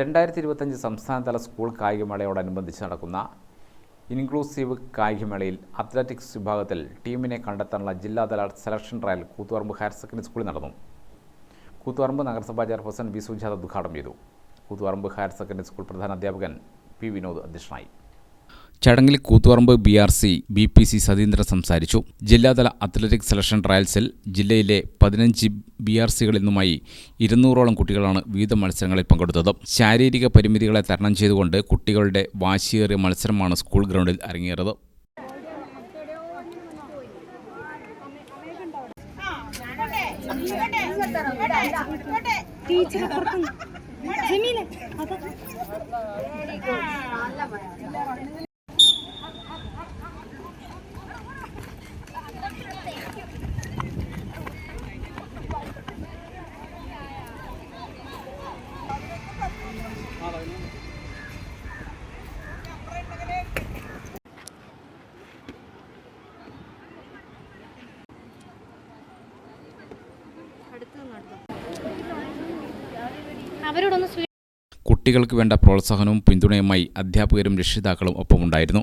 രണ്ടായിരത്തി ഇരുപത്തഞ്ച് സംസ്ഥാനതല സ്കൂൾ കായികമേളയോടനുബന്ധിച്ച് നടക്കുന്ന ഇൻക്ലൂസീവ് കായികമേളയിൽ അത്ലറ്റിക്സ് വിഭാഗത്തിൽ ടീമിനെ കണ്ടെത്താനുള്ള ജില്ലാതല selection trial Koothuparamba higher secondary സ്കൂളിൽ നടന്നു. കൂത്തുപറമ്പ് നഗരസഭാ ചെയർപേഴ്സൺ വി സുജാത ഉദ്ഘാടനം ചെയ്തു. കൂത്തുപറമ്പ് ഹയർ സെക്കൻഡറി സ്കൂൾ പ്രധാന അധ്യാപകൻ പി വിനോദ് അധ്യക്ഷനായി. ചടങ്ങിൽ Koothuparamba B R C B P C Satheendran സംസാരിച്ചു. ജില്ലാതല അത്ലറ്റിക് സെലക്ഷൻ ട്രയൽസിൽ ജില്ലയിലെ പതിനഞ്ച് ബി ആർ സികളിൽ നിന്നുമായി ഇരുന്നൂറോളം കുട്ടികളാണ് വിവിധ മത്സരങ്ങളിൽ പങ്കെടുത്തത്. ശാരീരിക പരിമിതികളെ തരണം ചെയ്തുകൊണ്ട് കുട്ടികളുടെ വാശിയേറിയ മത്സരമാണ് സ്കൂൾ ഗ്രൗണ്ടിൽ അരങ്ങേറിയത്. ടീച്ചർ അപ്പുറത്തുണ്ട് കുട്ടികൾക്ക് വേണ്ട പ്രോത്സാഹനവും പിന്തുണയുമായി അധ്യാപകരും രക്ഷിതാക്കളും ഒപ്പമുണ്ടായിരുന്നു.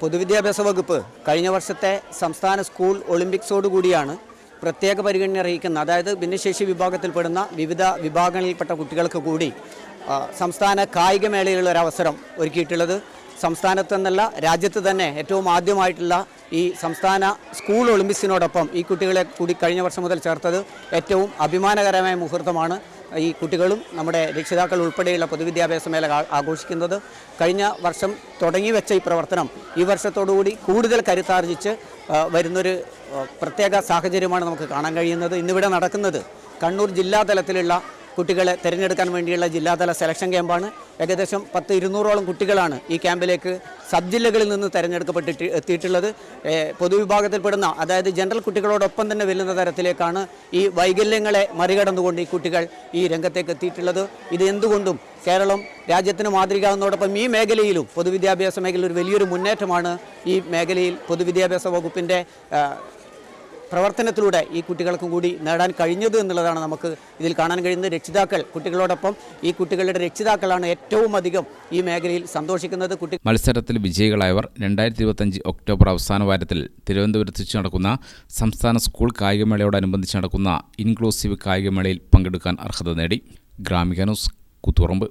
പൊതുവിദ്യാഭ്യാസ വകുപ്പ് കഴിഞ്ഞ വർഷത്തെ സംസ്ഥാന സ്കൂൾ ഒളിമ്പിക്സോട് കൂടിയാണ് പ്രത്യേക പരിഗണന അറിയിക്കുന്നത് അതായത് ഭിന്നശേഷി വിഭാഗത്തിൽപ്പെടുന്ന വിവിധ വിഭാഗങ്ങളിൽപ്പെട്ട കുട്ടികൾക്ക് കൂടി സംസ്ഥാന കായികമേളയിലുള്ള ഒരു അവസരം ഒരുക്കിയിട്ടുള്ളത്. സംസ്ഥാനത്തെന്നല്ല രാജ്യത്ത് തന്നെ ഏറ്റവും ആദ്യമായിട്ടുള്ള ഈ സംസ്ഥാന സ്കൂൾ ഒളിമ്പിക്സിനോടൊപ്പം ഈ കുട്ടികളെ കൂടി കഴിഞ്ഞ വർഷം മുതൽ ചേർത്തത് ഏറ്റവും അഭിമാനകരമായ മുഹൂർത്തമാണ് ഈ കുട്ടികളും നമ്മുടെ രക്ഷിതാക്കൾ ഉൾപ്പെടെയുള്ള പൊതുവിദ്യാഭ്യാസ ആ- ആഘോഷിക്കുന്നത്. കഴിഞ്ഞ വർഷം തുടങ്ങി വെച്ച ഈ പ്രവർത്തനം ഈ വർഷത്തോടുകൂടി കൂടുതൽ കരുത്താർജിച്ച് വരുന്നൊരു പ്രത്യേക സാഹചര്യമാണ് നമുക്ക് കാണാൻ കഴിയുന്നത്. ഇന്നിവിടെ നടക്കുന്നത് കണ്ണൂർ ജില്ലാ തലത്തിലുള്ള കുട്ടികളെ തിരഞ്ഞെടുക്കാൻ വേണ്ടിയുള്ള ജില്ലാതല സെലക്ഷൻ ക്യാമ്പാണ് ഏകദേശം പത്ത് ഇരുന്നൂറോളം കുട്ടികളാണ് ഈ ക്യാമ്പിലേക്ക് സബ് ജില്ലകളിൽ നിന്ന് തിരഞ്ഞെടുക്കപ്പെട്ടിട്ട് എത്തിയിട്ടുള്ളത്. പൊതുവിഭാഗത്തിൽപ്പെടുന്ന അതായത് ജനറൽ കുട്ടികളോടൊപ്പം തന്നെ വരുന്ന തരത്തിലേക്കാണ് ഈ വൈകല്യങ്ങളെ മറികടന്നുകൊണ്ട് ഈ കുട്ടികൾ ഈ രംഗത്തേക്ക് എത്തിയിട്ടുള്ളത്. ഇത് എന്തുകൊണ്ടും കേരളം രാജ്യത്തിന് മാതൃകയാകുന്നതോടൊപ്പം ഈ മേഖലയിലും പൊതുവിദ്യാഭ്യാസ മേഖലയിൽ ഒരു വലിയൊരു മുന്നേറ്റമാണ് ഈ മേഖലയിൽ പൊതുവിദ്യാഭ്യാസ വകുപ്പിന്റെ പ്രവർത്തനത്തിലൂടെ ഈ കുട്ടികൾക്കും കൂടി നേടാൻ കഴിഞ്ഞത് എന്നുള്ളതാണ് നമുക്ക് ഇതിൽ കാണാൻ കഴിയുന്നത്. രക്ഷിതാക്കൾ കുട്ടികളോടൊപ്പം ഈ കുട്ടികളുടെ രക്ഷിതാക്കളാണ് ഏറ്റവും അധികം ഈ മേഖലയിൽ സന്തോഷിക്കുന്നത്. കുട്ടി മത്സരത്തിൽ വിജയികളായവർ രണ്ടായിരത്തി ഇരുപത്തഞ്ച് ഒക്ടോബർ അവസാന വാരത്തിൽ തിരുവനന്തപുരത്ത് വെച്ച് നടക്കുന്ന സംസ്ഥാന സ്കൂൾ കായികമേളയോടനുബന്ധിച്ച് നടക്കുന്ന ഇൻക്ലൂസീവ് കായികമേളയിൽ പങ്കെടുക്കാൻ അർഹത നേടി. ഗ്രാമിക ന്യൂസ് കൂത്തുപറമ്പ്.